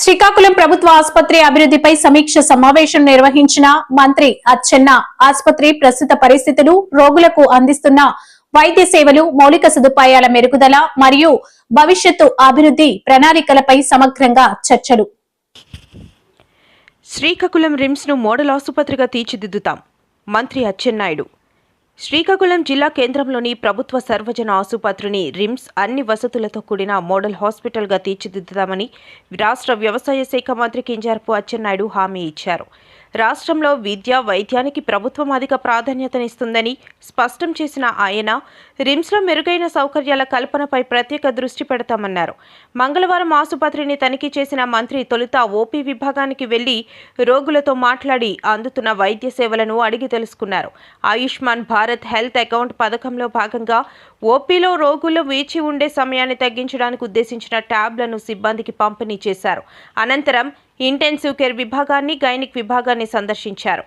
శ్రీకాకుళం ప్రభుత్వ ఆసుపత్రి అభివృద్ధిపై సమీక్ష సమావేశం నిర్వహించిన మంత్రి అచ్చెన్న ఆసుపత్రి ప్రస్తుత పరిస్థితులు రోగులకు అందిస్తున్న వైద్య సేవలు మౌలిక సదుపాయాల మెరుగుదల మరియు భవిష్యత్తు అభివృద్ధి ప్రణాళికలపై సమగ్రంగా చర్చలు. శ్రీకాకుళం రిమ్స్ను మోడల్ ఆసుపత్రిగా తీర్చిదిద్దుతాం మంత్రి అచ్చెన్నాయుడు. శ్రీకాకుళం జిల్లా కేంద్రంలోని ప్రభుత్వ సర్వజన ఆసుపత్రిని రిమ్స్ అన్ని వసతులతో కూడిన మోడల్ హాస్పిటల్గా తీర్చిదిద్దుతామని రాష్ట్ర వ్యవసాయ శాఖ మంత్రి కింజారపు అచ్చెన్నాయుడు హామీ ఇచ్చారు. రాష్ట్రంలో విద్య వైద్యానికి ప్రభుత్వం అధిక ప్రాధాన్యతనిస్తుందని స్పష్టం చేసిన ఆయన రిమ్స్లో మెరుగైన సౌకర్యాల కల్పనపై ప్రత్యేక దృష్టి పెడతామన్నారు. మంగళవారం ఆసుపత్రిని తనిఖీ చేసిన మంత్రి తొలుత ఓపీ విభాగానికి వెళ్ళి రోగులతో మాట్లాడి అందుతున్న వైద్య సేవలను అడిగి తెలుసుకున్నారు. ఆయుష్మాన్ భారత్ హెల్త్ అకౌంట్ పథకంలో భాగంగా ఓపీలో రోగులు వేచి ఉండే సమయాన్ని తగ్గించడానికి ఉద్దేశించిన ట్యాబ్లను సిబ్బందికి పంపిణీ చేశారు. అనంతరం ఇంటెన్సివ్ కేర్ విభాగాన్ని గైనిక్ విభాగాన్ని సందర్శించారు.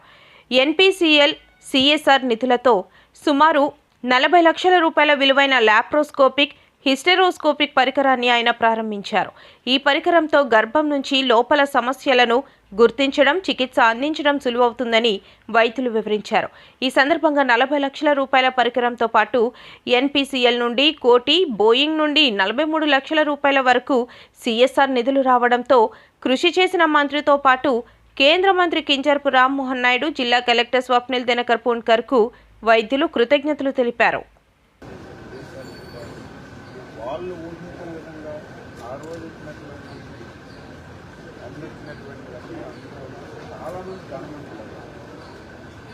ఎన్పిసిఎల్ సిఎస్ఆర్ నిధులతో సుమారు నలభై లక్షల రూపాయల విలువైన లాప్రోస్కోపిక్ హిస్టెరోస్కోపిక్ పరికరాన్ని ఆయన ప్రారంభించారు. ఈ పరికరంతో గర్భం నుంచి లోపల సమస్యలను గుర్తించడం చికిత్స అందించడం సులువవుతుందని వైద్యులు వివరించారు. ఈ సందర్భంగా నలభై లక్షల రూపాయల పరికరంతో పాటు ఎన్పిసిఎల్ నుండి కోటి బోయింగ్ నుండి నలభై మూడు లక్షల రూపాయల వరకు సిఎస్ఆర్ నిధులు రావడంతో కృషి చేసిన మంత్రితో పాటు కేంద్ర మంత్రి కింజర్పు రామ్మోహన్ నాయుడు జిల్లా కలెక్టర్ స్వప్నిల్ దినకర్ పూన్కర్కు వైద్యులు కృతజ్ఞతలు తెలిపారు. వాళ్ళు ఊహించిన విధంగా ఆ రోజు ఇచ్చినటువంటి అందించినటువంటి అన్ని చాలా మంది గవర్నమెంట్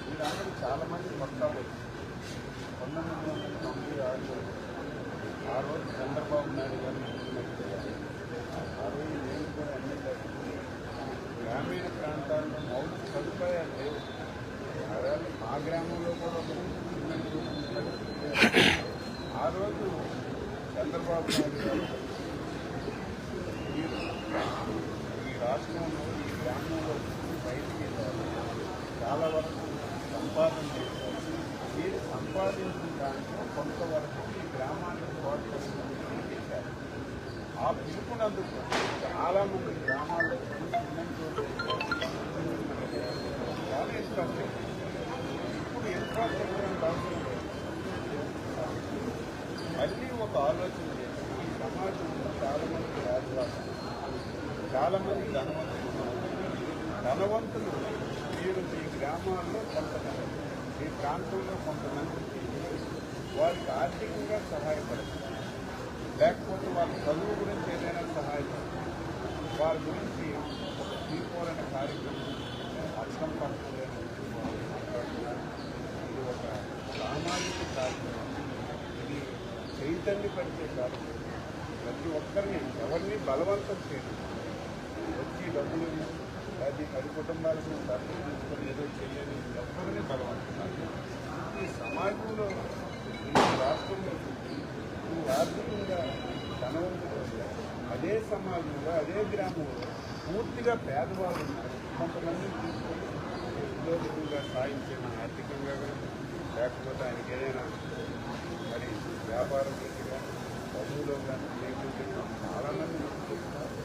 వీరందరూ చాలా మంది కొత్త పంతొమ్మిది వందల తొంభై ఆరులో ఆ రోజు చంద్రబాబు నాయుడు గారు ఆ రోజు నేను కూడా ఎమ్మెల్యే గ్రామీణ ప్రాంతాల్లో మౌలిక సదుపాయాలు లేవు. మా గ్రామంలో కూడా ఆ రోజు చంద్రబాబు నాయుడు గారు మీరు ఈ రాష్ట్రంలో ఈ గ్రామంలో బయటికి వెళ్ళారు చాలా వరకు సంపాదన చేశారు మీరు సంపాదించిన దాంట్లో కొంతవరకు ఈ గ్రామాన్ని ప్రోత్సహించడం ఆ పిలుపునందుకు చాలా మంది గ్రామాల్లో సిమెంట్ ఆలోచన చేసి ఈ సమాజంలో చాలా మంది రాజవాసం చాలా మంది ధనవంతులు ధనవంతులు మీరు మీ గ్రామాల్లో కొంతమంది మీ ప్రాంతంలో కొంతమంది వారికి ఆర్థికంగా సహాయపడతారు లేకపోతే వాళ్ళ చదువు గురించి ఏదైనా సహాయపడతారు వారి గురించి ఒక తీర్పోలైన కార్యక్రమం అర్థం పడుతుందని ఇది ఒక సామాజిక కార్యక్రమం చైతన్య పరిచయం కాదు ప్రతి ఒక్కరిని ఎవరిని బలవంతం చేయడం వచ్చి డబ్బులు అది పది కుటుంబాలకు డబ్బులు తీసుకొని ఏదో చేయాలి ఎవరిని బలవంతం కాదు. ఈ సమాజంలో ఈ రాష్ట్రంలో నువ్వు ఆర్థికంగా ధనవంతులు అదే సమాజంలో అదే గ్రామంలో పూర్తిగా పేదవాళ్ళు ఉన్నారు. కొంతమంది తీసుకొని ఉద్యోగంగా సాయం చేయడం ఆర్థికంగా లేకపోతే ఆయనకి ఏదైనా మరి వ్యాపారం దగ్గర చదువులో కానీ లేకపోతే చాలామంది చేస్తున్నారు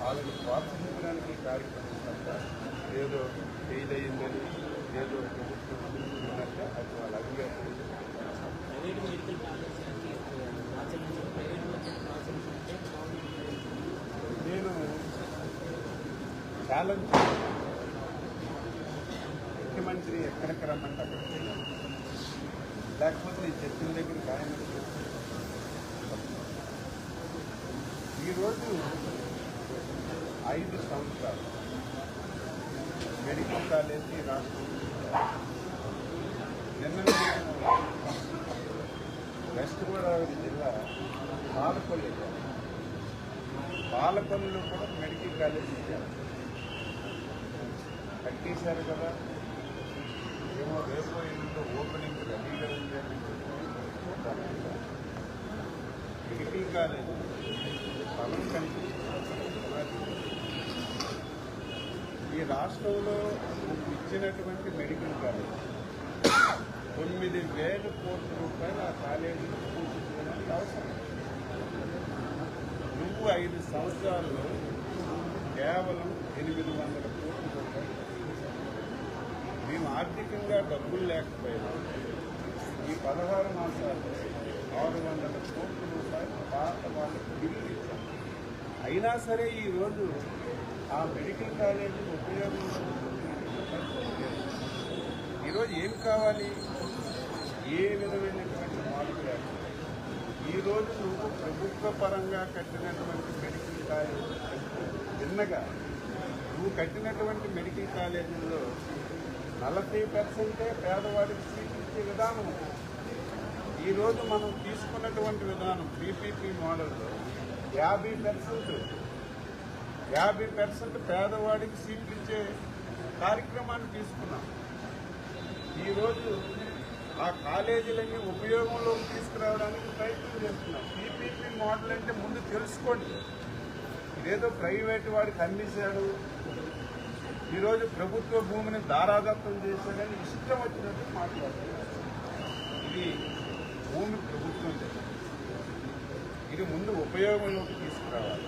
వాళ్ళని ప్రోత్సహించడానికి కార్యక్రమం తప్ప ఏదో ఫెయిల్ అయ్యిందని ఏదో ప్రభుత్వం ఉన్నట్టే అది వాళ్ళు అడిగారు నేను ఛాలెంజ్ ముఖ్యమంత్రి ఎక్కడికి రమ్మంటే అక్కడికి వెళ్ళాను. లేకపోతే నేను చెప్పిన దగ్గర ఖాయం ఈరోజు ఐదు సంవత్సరాలు మెడికల్ కాలేజీ రాష్ట్రం. నిన్న వెస్ట్ గోదావరి జిల్లా పాలకొల్లు వెళ్ళాను. పాలకొల్లులో కూడా మెడికల్ కాలేజ్ ఇచ్చారు కట్టేశారు కదా. రేపు ఎల్లుండో ఓపెనింగ్ రెడీగా ఉంది అని మెడికల్ కాలేజ్ స్థలం కనిపిస్తుంది ఈ రాష్ట్రంలో ఇచ్చినటువంటి మెడికల్ కాలేజ్ తొమ్మిది వేల కోట్ల రూపాయలు ఆ కాలేజీ పూర్తి చేయడానికి అవసరం. నువ్వు ఐదు సంవత్సరాల్లో కేవలం ఎనిమిది వందల ఆర్థికంగా డబ్బులు లేకపోయినా ఈ పదహారు మాసాలు ఆరు వందల కోట్ల రూపాయలు పాత వాళ్ళకి బిల్లు ఇచ్చాం అయినా సరే ఈరోజు ఆ మెడికల్ కాలేజీ ఉపయోగంలో ఈరోజు ఏం కావాలి? ఏ విధమైనటువంటి మార్పు లేకుండా ఈరోజు నువ్వు ప్రభుత్వ పరంగా కట్టినటువంటి మెడికల్ కాలేజీ నిన్నగా నువ్వు కట్టినటువంటి మెడికల్ కాలేజీలో నలభై పర్సెంటే పేదవాడికి సీట్ ఇచ్చే విధానం ఈరోజు మనం తీసుకున్నటువంటి విధానం పీపీపీ మోడల్లో యాభై పర్సెంట్. యాభై పర్సెంట్ పేదవాడికి సీట్లు ఇచ్చే కార్యక్రమాన్ని తీసుకున్నాం. ఈరోజు ఆ కాలేజీలన్నీ ఉపయోగంలోకి తీసుకురావడానికి ప్రయత్నం చేస్తున్నాం. పీపీపీ మోడల్ అంటే ముందు తెలుసుకోండి. ఇదేదో ప్రైవేట్ వాడికి అందించాడు ఈరోజు ప్రభుత్వ భూమిని దారాదత్తం చేశారని ఇష్టం వచ్చినట్టు మాట్లాడుతున్నారు. ఇది భూమి ప్రభుత్వం ఇది ముందు ఉపయోగంలోకి తీసుకురావాలి.